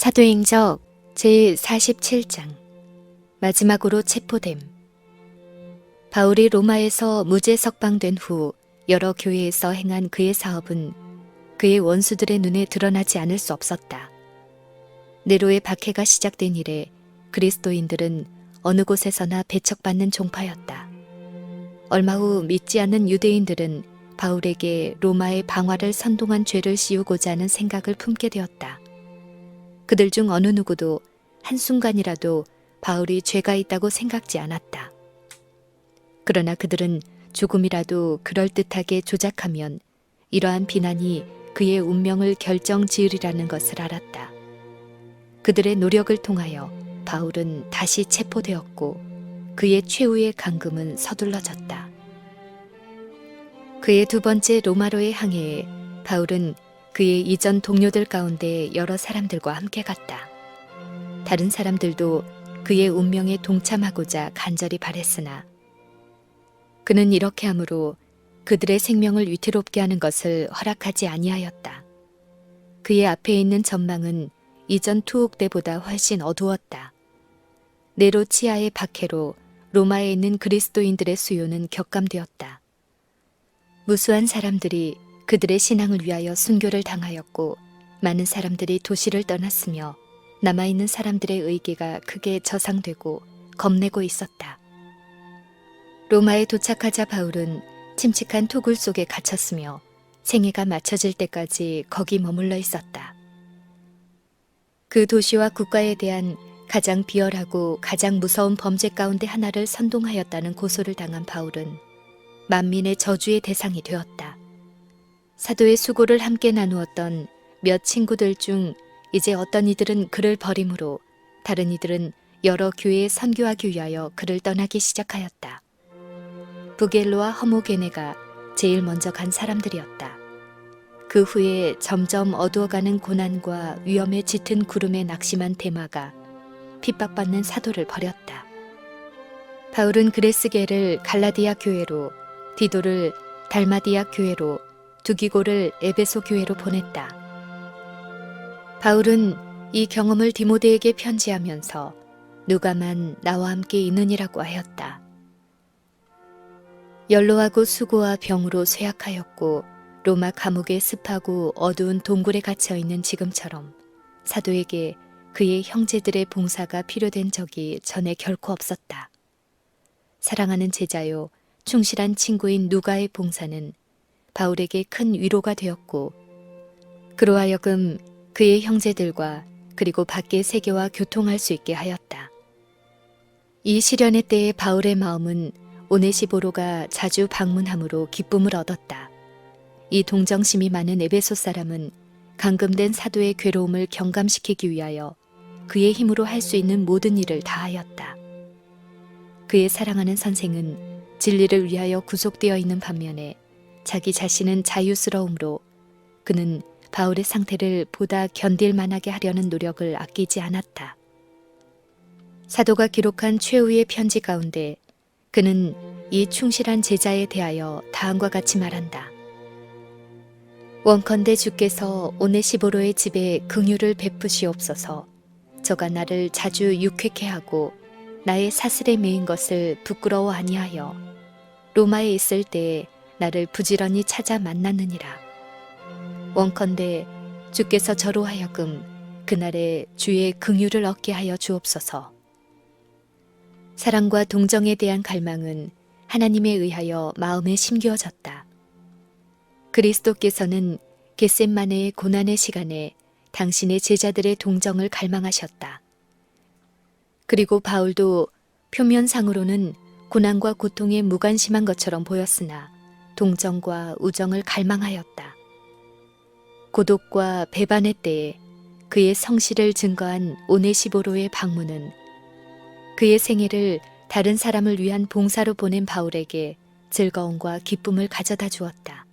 사도행적 제47장 마지막으로 체포됨 바울이 로마에서 무죄 석방된 후 여러 교회에서 행한 그의 사업은 그의 원수들의 눈에 드러나지 않을 수 없었다. 네로의 박해가 시작된 이래 그리스도인들은 어느 곳에서나 배척받는 종파였다. 얼마 후 믿지 않는 유대인들은 바울에게 로마의 방화를 선동한 죄를 씌우고자 하는 생각을 품게 되었다. 그들 중 어느 누구도 한순간이라도 바울이 죄가 있다고 생각지 않았다. 그러나 그들은 조금이라도 그럴듯하게 조작하면 이러한 비난이 그의 운명을 결정 지으리라는 것을 알았다. 그들의 노력을 통하여 바울은 다시 체포되었고 그의 최후의 감금은 서둘러졌다. 그의 두 번째 로마로의 항해에 바울은 그의 이전 동료들 가운데 여러 사람들과 함께 갔다. 다른 사람들도 그의 운명에 동참하고자 간절히 바랬으나 그는 이렇게 함으로 그들의 생명을 위태롭게 하는 것을 허락하지 아니하였다. 그의 앞에 있는 전망은 이전 투옥 때보다 훨씬 어두웠다. 네로 치아의 박해로 로마에 있는 그리스도인들의 수요는 격감되었다. 무수한 사람들이 그들의 신앙을 위하여 순교를 당하였고 많은 사람들이 도시를 떠났으며 남아있는 사람들의 의기가 크게 저상되고 겁내고 있었다. 로마에 도착하자 바울은 침칙한 토굴 속에 갇혔으며 생애가 맞춰질 때까지 거기 머물러 있었다. 그 도시와 국가에 대한 가장 비열하고 가장 무서운 범죄 가운데 하나를 선동하였다는 고소를 당한 바울은 만민의 저주의 대상이 되었다. 사도의 수고를 함께 나누었던 몇 친구들 중 이제 어떤 이들은 그를 버림으로 다른 이들은 여러 교회에 선교하기 위하여 그를 떠나기 시작하였다. 부겔로와 허모게네가 제일 먼저 간 사람들이었다. 그 후에 점점 어두워가는 고난과 위험에 짙은 구름에 낙심한 대마가 핍박받는 사도를 버렸다. 바울은 그레스게를 갈라디아 교회로, 디도를 달마디아 교회로, 두기고를 에베소 교회로 보냈다. 바울은 이 경험을 디모데에게 편지하면서 누가만 나와 함께 있느니라고 하였다. 연로하고 수고와 병으로 쇠약하였고 로마 감옥에 습하고 어두운 동굴에 갇혀 있는 지금처럼 사도에게 그의 형제들의 봉사가 필요된 적이 전에 결코 없었다. 사랑하는 제자요, 충실한 친구인 누가의 봉사는 바울에게 큰 위로가 되었고, 그로 하여금 그의 형제들과 그리고 밖의 세계와 교통할 수 있게 하였다. 이 시련의 때에 바울의 마음은 오네시보로가 자주 방문함으로 기쁨을 얻었다. 이 동정심이 많은 에베소 사람은 감금된 사도의 괴로움을 경감시키기 위하여 그의 힘으로 할 수 있는 모든 일을 다하였다. 그의 사랑하는 선생은 진리를 위하여 구속되어 있는 반면에 자기 자신은 자유스러움으로 그는 바울의 상태를 보다 견딜 만하게 하려는 노력을 아끼지 않았다. 사도가 기록한 최후의 편지 가운데 그는 이 충실한 제자에 대하여 다음과 같이 말한다. 원컨대 주께서 오네시보로의 집에 긍휼을 베푸시옵소서. 저가 나를 자주 유쾌케 하고 나의 사슬에 매인 것을 부끄러워 아니하여 로마에 있을 때에 나를 부지런히 찾아 만났느니라. 원컨대 주께서 저로 하여금 그날에 주의 긍휼을 얻게 하여 주옵소서. 사랑과 동정에 대한 갈망은 하나님에 의하여 마음에 심겨졌다. 그리스도께서는 겟셈마네의 고난의 시간에 당신의 제자들의 동정을 갈망하셨다. 그리고 바울도 표면상으로는 고난과 고통에 무관심한 것처럼 보였으나 동정과 우정을 갈망하였다. 고독과 배반의 때에 그의 성실을 증거한 오네시보로의 방문은 그의 생애를 다른 사람을 위한 봉사로 보낸 바울에게 즐거움과 기쁨을 가져다 주었다.